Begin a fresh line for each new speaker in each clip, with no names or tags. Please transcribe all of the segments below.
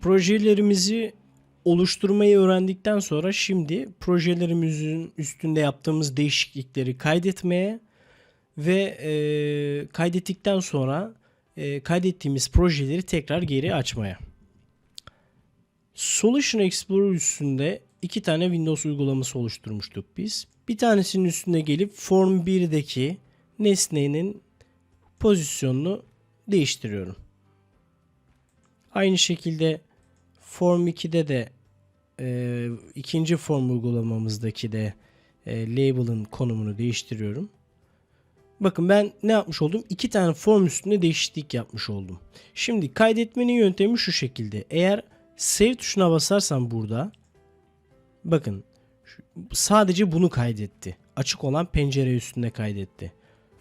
Projelerimizi oluşturmayı öğrendikten sonra şimdi projelerimizin üstünde yaptığımız değişiklikleri kaydetmeye ve e, kaydettikten sonra e, kaydettiğimiz projeleri tekrar geri açmaya. Solution Explorer üstünde iki tane Windows uygulaması oluşturmuştuk biz. Bir tanesinin üstüne gelip Form 1'deki nesnenin pozisyonunu değiştiriyorum. Aynı şekilde Form 2'de de e, ikinci form uygulamamızdaki de e, label'ın konumunu değiştiriyorum. Bakın ben ne yapmış oldum? İki tane form üstünde değişiklik yapmış oldum. Şimdi kaydetmenin yöntemi şu şekilde. Eğer save tuşuna basarsam burada bakın sadece bunu kaydetti. Açık olan pencere üstünde kaydetti.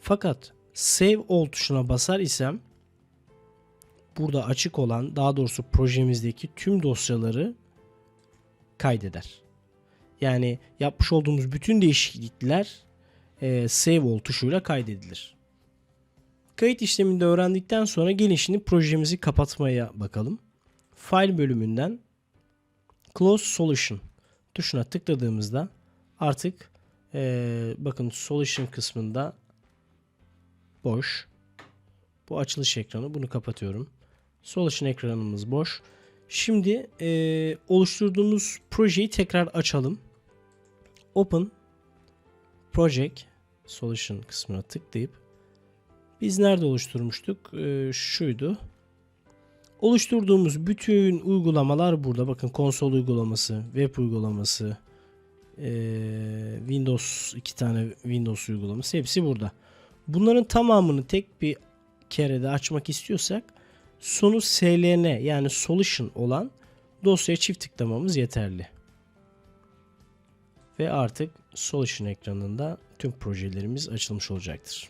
Fakat save all tuşuna basar isem burada açık olan daha doğrusu projemizdeki tüm dosyaları kaydeder. Yani yapmış olduğumuz bütün değişiklikler e, save all tuşuyla kaydedilir. Kayıt işlemini de öğrendikten sonra gelin şimdi projemizi kapatmaya bakalım. File bölümünden Close Solution tuşuna tıkladığımızda artık e, bakın Solution kısmında boş. Bu açılış ekranı. Bunu kapatıyorum. Solution ekranımız boş. Şimdi e, oluşturduğumuz projeyi tekrar açalım. Open Project Solution kısmına tıklayıp biz nerede oluşturmuştuk? E, şuydu. Oluşturduğumuz bütün uygulamalar burada. Bakın konsol uygulaması, web uygulaması, e, Windows iki tane Windows uygulaması hepsi burada. Bunların tamamını tek bir kerede açmak istiyorsak sonu sln yani solution olan dosyaya çift tıklamamız yeterli. Ve artık solution ekranında tüm projelerimiz açılmış olacaktır.